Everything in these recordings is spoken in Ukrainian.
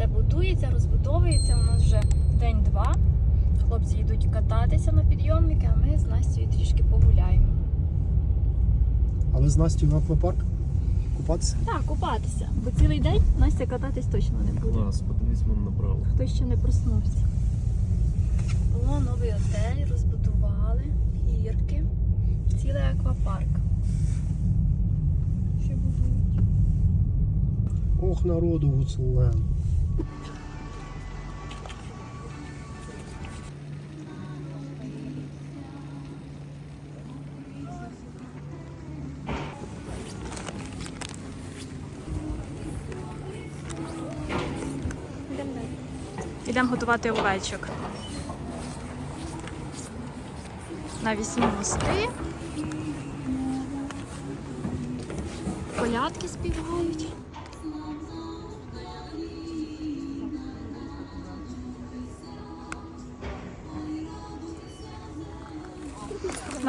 Все будується, розбудовується. У нас вже день-два. Хлопці йдуть кататися на підйомники, а ми з Настю трішки погуляємо. А ви з Настю в аквапарк? Купатися? Так, купатися. Бо цілий день Настя кататись точно не буде. Клас, подивись мам направо. Хтось ще не проснувся. О, новий отель розбудували, гірки, цілий аквапарк. Ще будують. Ох, народу гуцулен. Йдемо готувати овечок. На вісні мости. Колядки співають.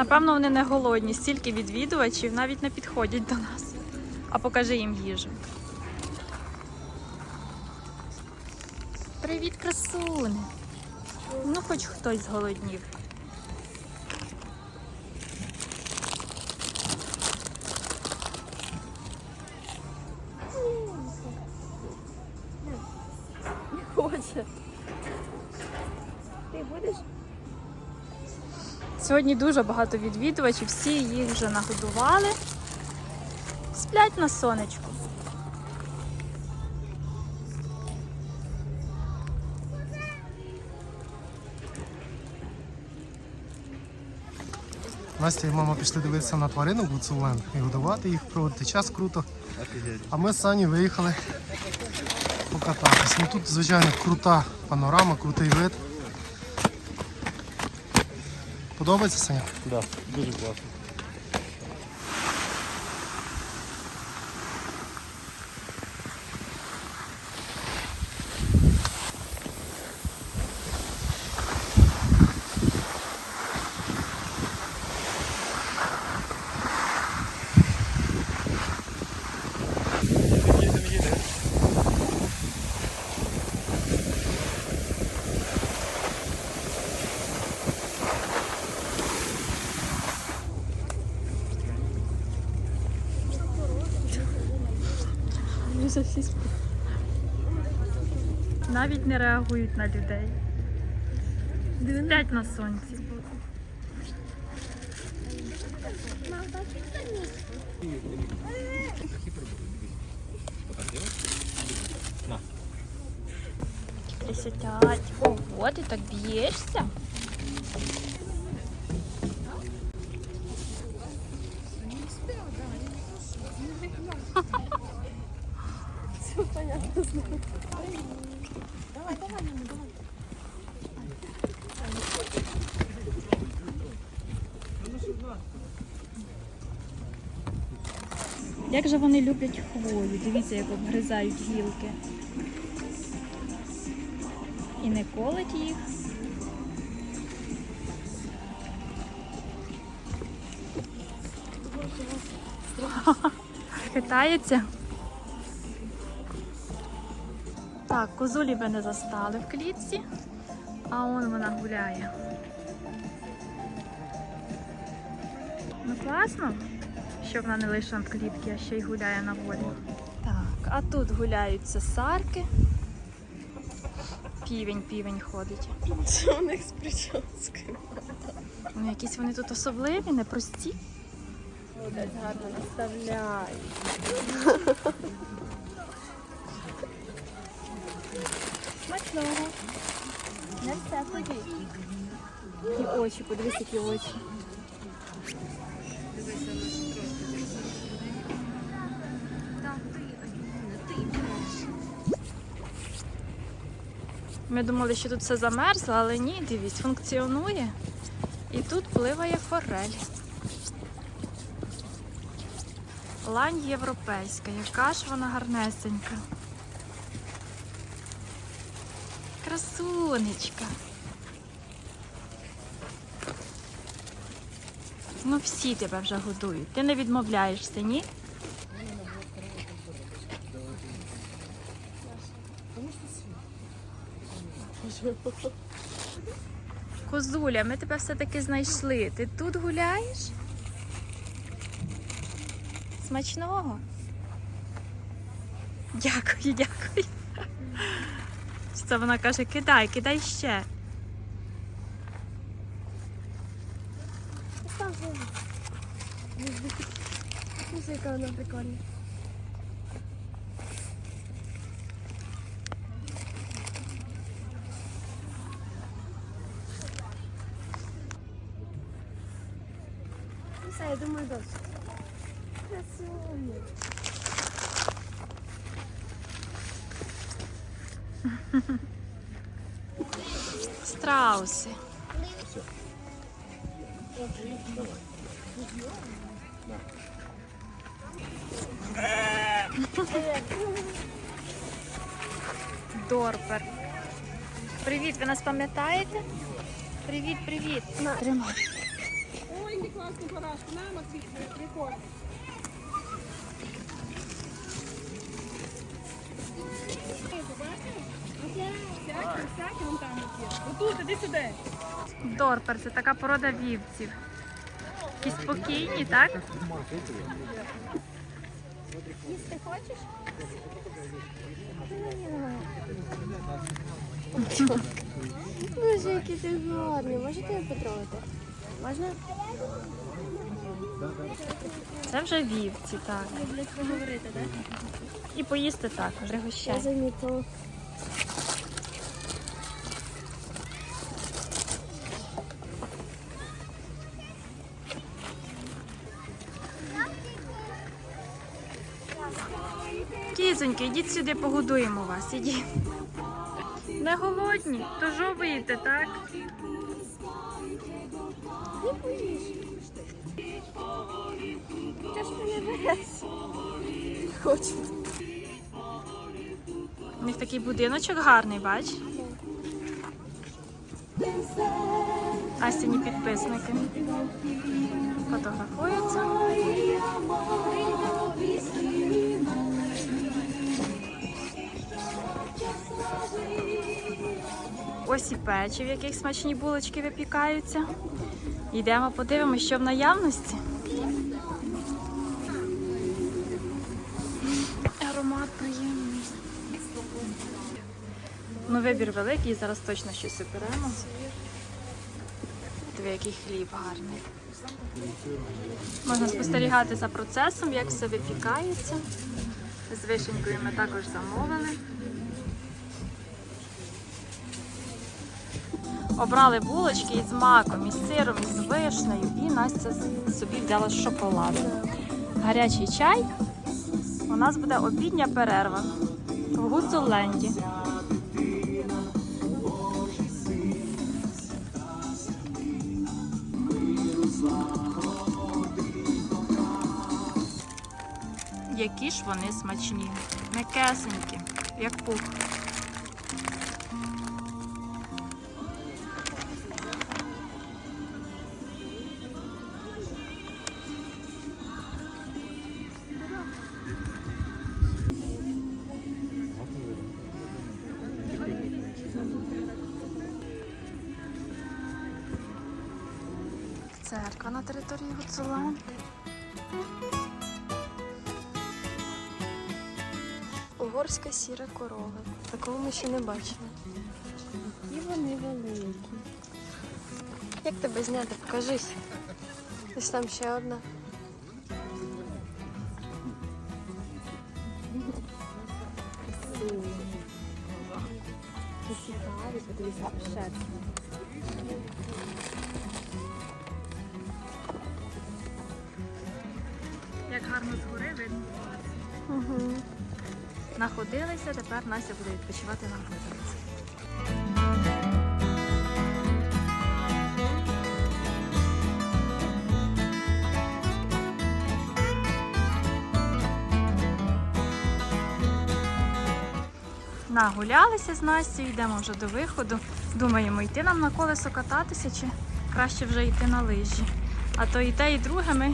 Напевно, вони не голодні, стільки відвідувачів навіть не підходять до нас. А покажи їм їжу. Привіт, красуни! Ну, хоч хтось зголоднів. Не хоче. Ти будеш? Сьогодні дуже багато відвідувачів, всі їх вже нагодували. Сплять на сонечку. Настя і мама пішли дивитися на тваринок гуцулен і годувати їх, проводити час круто. А ми з Сані виїхали покататись. Ну тут, звичайно, крута панорама, крутий вид. Подобається Саня? Да, дуже класно. Вже всі сплять. Навіть не реагують на людей. Сплять на сонці. Присядять. Ого, ти так б'єшся. Як же вони люблять хвою? Дивіться, як обгризають гілки. І не колить їх. Хитається. Так, козулі би не застали в клітці, а он вона гуляє. Ну класно, що вона не лише в клітці, а ще й гуляє на волі. Так, а тут гуляють цесарки. Півень, півень ходить. Що у них з прическою? Ну, якісь вони тут особливі, непрості. Десь гарно наставляють. Смачного. Не все тоді. І очі, подивись, які очі. Ми думали, що тут все замерзло, але ні, дивіться, функціонує. І тут пливає форель. Лань європейська, яка ж вона гарнесенька. Красунечка. Ну всі тебе вже годують. Ти не відмовляєшся, ні? Козуля, ми тебе все-таки знайшли. Ти тут гуляєш? Смачного. Дякую, дякую. Це вона каже, кидай, кидай ще. Став Слухай, яка вона прикольна. Все, я думаю, досить. Красиво. Страуси. Дорпер. Привіт, ви нас пам'ятаєте? Привіт, привіт. Тримай. Ой, який класний барашку. На, Максим, прикольно. Всякі, всякі, вон там які. Отут, іди сюди. Дорпер це така порода вівців. Такі спокійні, так? Їсти хочеш? Боже, який ти гарний. Можете його потрогати? Можна? Це вже вівці, так. Люблять поговорити, так? І поїсти також, Я пригощай. Кізоньки, йдіть сюди, погодуємо вас. Ідіть. Не голодні, то жовуєте, так? Ж ти береш? Хочу. У них такий будиночок гарний, бач? Настіні підписники. Фотографуються. Ось і печі, в яких смачні булочки випікаються. Йдемо подивимося, що в наявності. Аромат приємний. Ну, вибір великий, зараз точно щось оберемо. Диви, який хліб гарний. Можна спостерігати за процесом, як все випікається. З вишенькою ми також замовили. Обрали булочки із маком, із сиром, із вишнею, і Настя собі взяла шоколад. Гарячий чай. У нас буде обідня перерва в Гуцулленді. Які ж вони смачні, м'якесенькі, як пух. Церква на території Гуцулен. Угорська сіра корова. Такого ми ще не бачили. І вони великі. Як тебе зняти? Покажись. Ось там ще одна. Цікаві, подивіться, ще. Гарно згори видно. Угу. Находилися, тепер Настя буде відпочивати на гойдалці. Нагулялися з Настю, йдемо вже до виходу. Думаємо, йти нам на колесо кататися чи краще вже йти на лижі. А то і те, і друге ми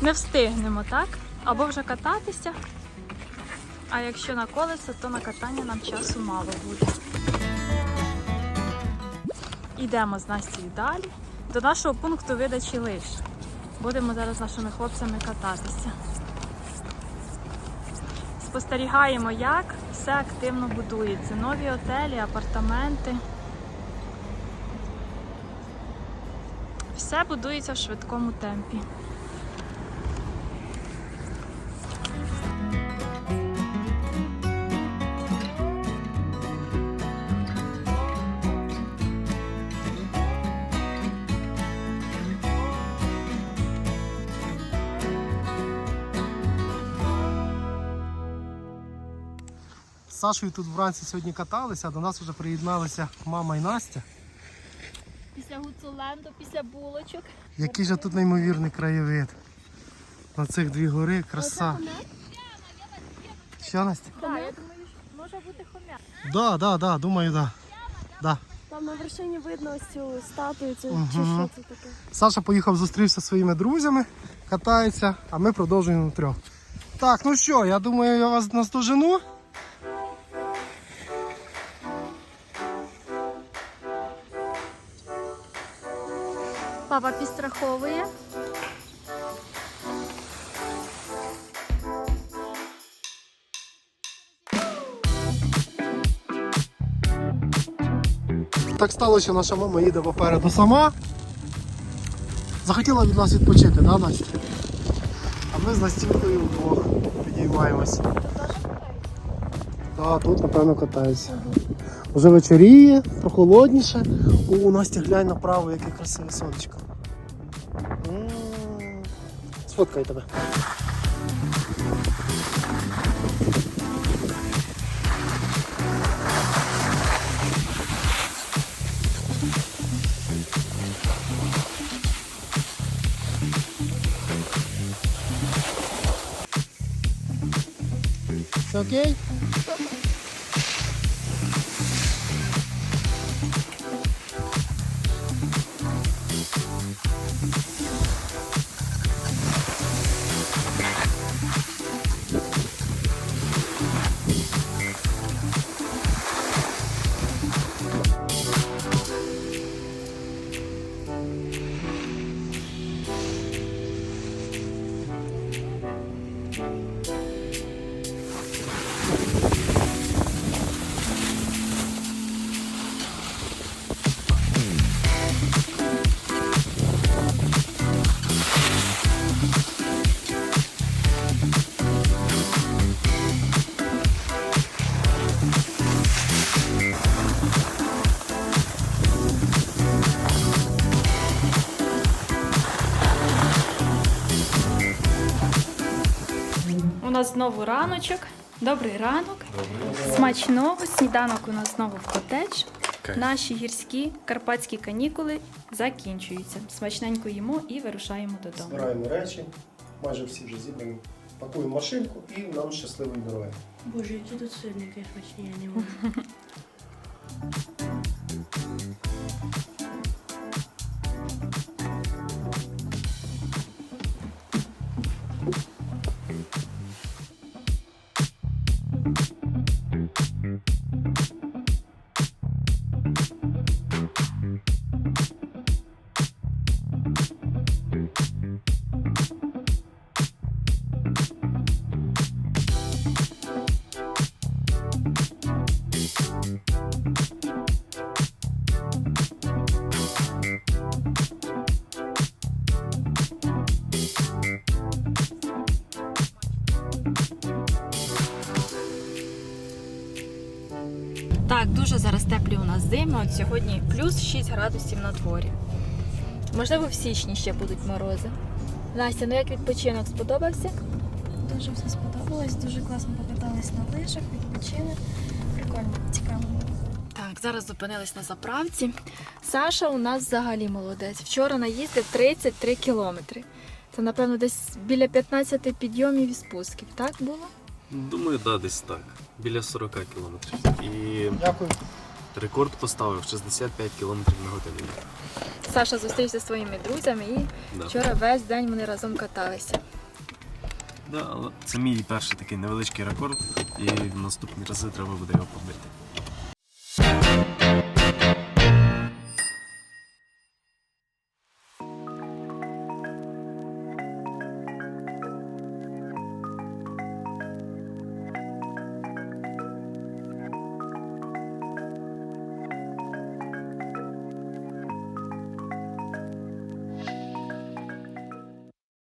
не встигнемо, так? Або вже кататися, А якщо на колесо, то на катання нам часу мало буде. Йдемо з Настю далі до нашого пункту видачі лиш. Будемо зараз з нашими хлопцями кататися. Спостерігаємо, як все активно будується. Нові отелі, апартаменти. Все будується в швидкому темпі. З Сашою тут вранці сьогодні каталися, а до нас вже приєдналися мама і Настя. Після Гуцуленду, після булочок. Який же тут неймовірний краєвид. На цих дві гори, краса. Що, Настя? Так, я думаю, може бути хомяк. Да, да, да, думаю, да. Да. Там на вершині видно ось цю статую, це чи що це таке? Саша поїхав, зустрівся зі своїми друзями, катається, а ми продовжуємо трьох. Так, ну що, я думаю, я вас наздожену. Папа підстраховує. Так сталося, що наша мама їде попереду сама. Захотіла від нас відпочити, да, Настя? А ми з Настінкою вдвох підіймаємось. Так, тут, напевно, катаються. Вже вечоріє, прохолодніше. О, Настя, глянь направо, яке красиве сонечко. Сфоткай тебе. Окей? Нас знову раночок. Добрий ранок. Смачного. Сніданок у нас знову в котедж. Наші гірські карпатські канікули закінчуються. Смачненько їмо і вирушаємо додому. Збираємо речі, майже всі вже зібрані. Пакуємо машинку і нам щасливої дороги. Боже, які тут сирники смачні, я не можу. дуже зараз теплі у нас зими. От сьогодні плюс 6 градусів на дворі. Можливо, в січні ще будуть морози. Настя, ну як відпочинок сподобався? Дуже все сподобалось, дуже класно покатались на лижах, відпочили. Прикольно, цікаво. Так, зараз зупинились на заправці. Саша у нас взагалі молодець. Вчора наїздив 33 кілометри. Це, напевно, десь біля 15 підйомів і спусків, так було? Думаю, да, десь так. Біля 40 кілометрів. І Дякую. рекорд поставив 65 кілометрів на годину. Саша зустрівся зі своїми друзями і Да. вчора весь день вони разом каталися. Да, але це мій перший такий невеличкий рекорд, і в наступні рази треба буде його побити.